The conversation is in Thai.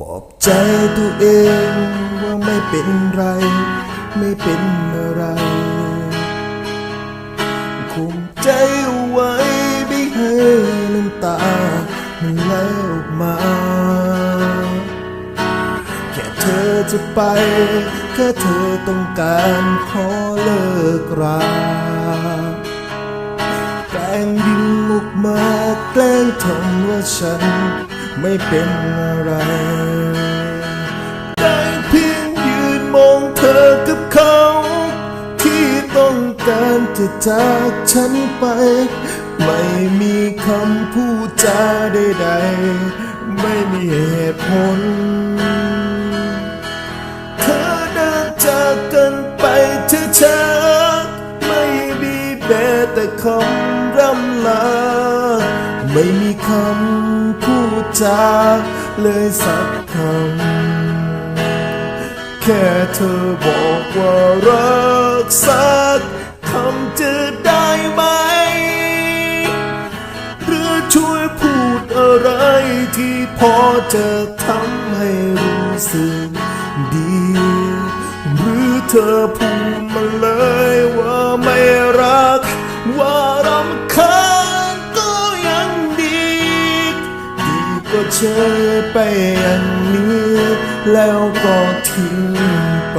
ปลอบใจตัวเองว่าไม่เป็นไร ไม่เป็นอะไรคุมใจเอาไว้ไม่ให้น้ำตา มันไหลออกมา แค่เธอจะไป แค่เธอต้องการขอเลิกราแกล้งยิงออกมาแกล้งทำว่าฉันไม่เป็นอะไร องเธอกับเขา ที่ต้องการจะจากฉันไป ไม่มีคำพูดจาใดๆ ไม่มีเหตุผล เธอเดินจากกันไปช้าๆไม่มีแม้แต่คำร่ำลา ไม่มีคำพูดจาเลยสักคำ ค่เธอบอกว่ารักสักคำจะได้ไหม หรือช่วยพูดอะไรที่พอจะทำให้รู้สึกดี หรือเธอพูดมาเลย เธอไปอย่างนี้ แล้วก็ทิ้งไป